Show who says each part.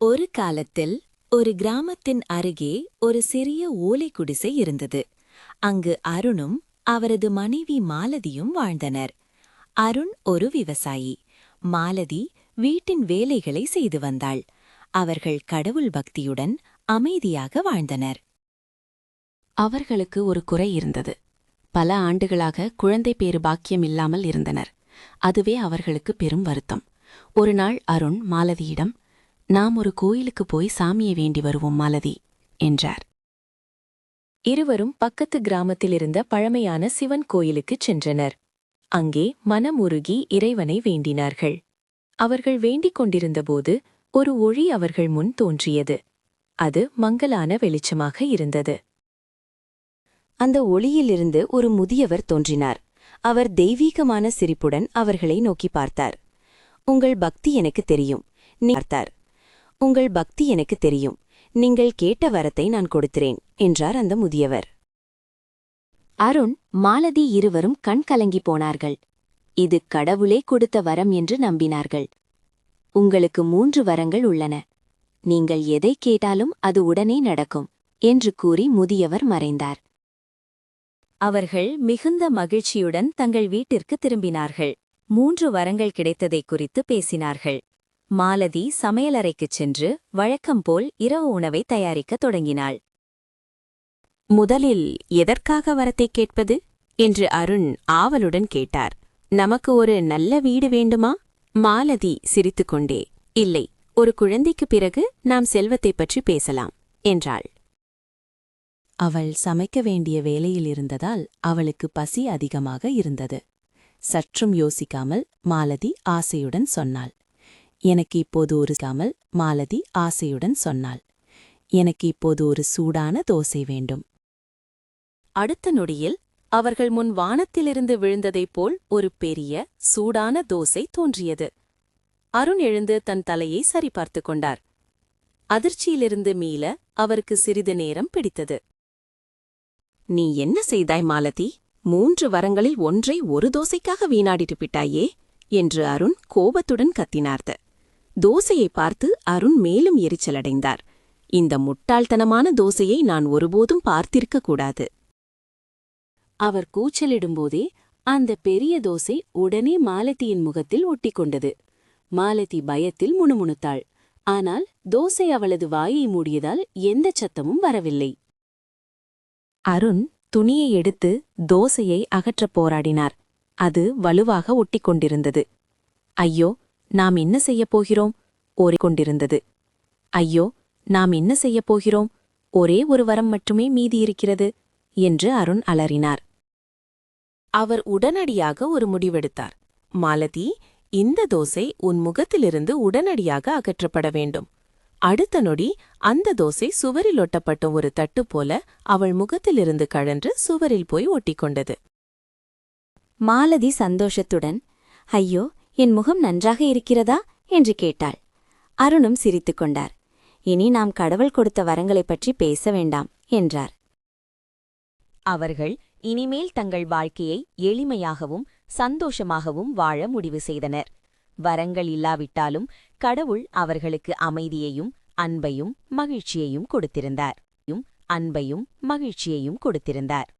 Speaker 1: ஒரு காலத்தில் ஒரு கிராமத்தின் அருகே ஒரு சிறிய ஓலை குடிசை இருந்தது. அங்கு அருணும் அவரது மனைவி மாலதியும் வாழ்ந்தனர். அருண் ஒரு விவசாயி. மாலதி வீட்டின் வேலைகளை செய்து வந்தாள். அவர்கள் கடவுள் பக்தியுடன் அமைதியாக வாழ்ந்தனர்.
Speaker 2: அவர்களுக்கு ஒரு குறை இருந்தது. பல ஆண்டுகளாக குழந்தை பேறு பாக்கியம் இல்லாமல் இருந்தனர். அதுவே அவர்களுக்கு பெரும் வருத்தம். ஒரு நாள் அருண் மாலதியிடம் நாம் ஒரு கோயிலுக்கு போய் சாமியை வேண்டி வருவோம் மாலதி என்றார்.
Speaker 1: இருவரும் பக்கத்து கிராமத்திலிருந்த பழமையான சிவன் கோயிலுக்குச் சென்றனர். அங்கே மனமுருகி இறைவனை வேண்டினார்கள். அவர்கள் வேண்டிக் கொண்டிருந்தபோது ஒரு ஒளி அவர்கள் முன் தோன்றியது. அது மங்கலான வெளிச்சமாக இருந்தது.
Speaker 3: அந்த ஒளியிலிருந்து ஒரு முதியவர் தோன்றினார். அவர் தெய்வீகமான சிரிப்புடன் அவர்களை நோக்கி பார்த்தார். உங்கள் பக்தி எனக்கு தெரியும் நீ பார்த்தார். உங்கள் பக்தி எனக்கு தெரியும். நீங்கள் கேட்ட வரத்தை நான் கொடுக்கிறேன் என்றார் அந்த முதியவர்.
Speaker 2: அருண் மாலதி இருவரும் கண் கலங்கி போனார்கள். இது கடவுளே கொடுத்த வரம் என்று நம்பினார்கள். உங்களுக்கு மூன்று வரங்கள் உள்ளன. நீங்கள் எதை கேட்டாலும் அது உடனே நடக்கும் என்று கூறி முதியவர் மறைந்தார்.
Speaker 1: அவர்கள் மிகுந்த மகிழ்ச்சியுடன் தங்கள் வீட்டிற்கு திரும்பினார்கள். மூன்று வரங்கள் கிடைத்ததை குறித்து பேசினார்கள். மாலதி சமையலறைக்குச் சென்று வழக்கம்போல் இரவு உணவை தயாரிக்கத் தொடங்கினாள்.
Speaker 3: முதலில் எதற்காக வரத்தை கேட்பது? என்று அருண் ஆவலுடன் கேட்டார். நமக்கு ஒரு நல்ல வீடு வேண்டுமா? மாலதி சிரித்துக்கொண்டே இல்லை ஒரு குழந்தைக்குப் பிறகு நாம் செல்வத்தைப் பற்றி பேசலாம் என்றாள். அவள் சமைக்க வேண்டிய வேலையில் இருந்ததால் அவளுக்கு பசி அதிகமாக இருந்தது. சற்றும் யோசிக்காமல் மாலதி ஆசையுடன் சொன்னாள். எனக்கு இப்போது ஒரு கமல் மாலதி ஆசையுடன் சொன்னாள். எனக்கு இப்போது ஒரு சூடான தோசை வேண்டும். அடுத்த நொடியில் அவர்கள் முன் வானத்திலிருந்து விழுந்ததைப் போல் ஒரு பெரிய சூடான தோசை தோன்றியது. அருண் எழுந்து தன் தலையை சரிபார்த்து கொண்டார். அதிர்ச்சியிலிருந்து மீள அவருக்கு சிறிது நேரம் பிடித்தது. நீ என்ன செய்தாய் மாலதி? மூன்று வரங்களில் ஒன்றை ஒரு தோசைக்காக வீணாடிட்டு விட்டாயே? என்று அருண் கோபத்துடன் கத்தினார்த்து. தோசையை பார்த்து அருண் மேலும் எரிச்சலடைந்தார். இந்த முட்டாள்தனமான தோசையை நான் ஒருபோதும் பார்த்திருக்க கூடாது. அவர் கூச்சலிடும்போதே அந்த பெரிய தோசை உடனே மாலதியின் முகத்தில் ஒட்டிக்கொண்டது மாலதி பயத்தில் முணுமுணுத்தாள். ஆனால் தோசை அவளது வாயை மூடியதால் எந்த சத்தமும் வரவில்லை. அருண் துணியை எடுத்து தோசையை அகற்றப் போராடினார். அது வலுவாக ஒட்டிக்கொண்டிருந்தது ஐயோ நாம் என்ன செய்யப் போகிறோம்? ஒரே கொண்டிருந்தது ஐயோ நாம் என்ன செய்யப் போகிறோம்? ஒரே ஒரு வரம் மட்டுமே மீதி இருக்கிறது என்று அருண் அலறினார். அவர் உடனடியாக ஒரு முடிவெடுத்தார். மாலதி இந்த தோசை உன் முகத்திலிருந்து உடனடியாக அகற்றப்பட வேண்டும். அடுத்த நொடி அந்த தோசை சுவரில் ஒட்டப்பட்ட ஒரு தட்டு போல அவள் முகத்திலிருந்து கழன்று சுவரில் போய் ஒட்டிக்கொண்டது.
Speaker 1: மாலதி சந்தோஷத்துடன் ஐயோ என் முகம் நன்றாக இருக்கிறதா? என்று கேட்டாள். அருணும் சிரித்துக் கொண்டார். இனி நாம் கடவுள் கொடுத்த வரங்களைப் பற்றி பேச வேண்டாம் என்றார். அவர்கள் இனிமேல் தங்கள் வாழ்க்கையை எளிமையாகவும் சந்தோஷமாகவும் வாழ முடிவு செய்தனர். வரங்கள் இல்லாவிட்டாலும் கடவுள் அவர்களுக்கு அமைதியையும் அன்பையும் மகிழ்ச்சியையும் கொடுத்திருந்தார். அன்பையும் மகிழ்ச்சியையும் கொடுத்திருந்தார்.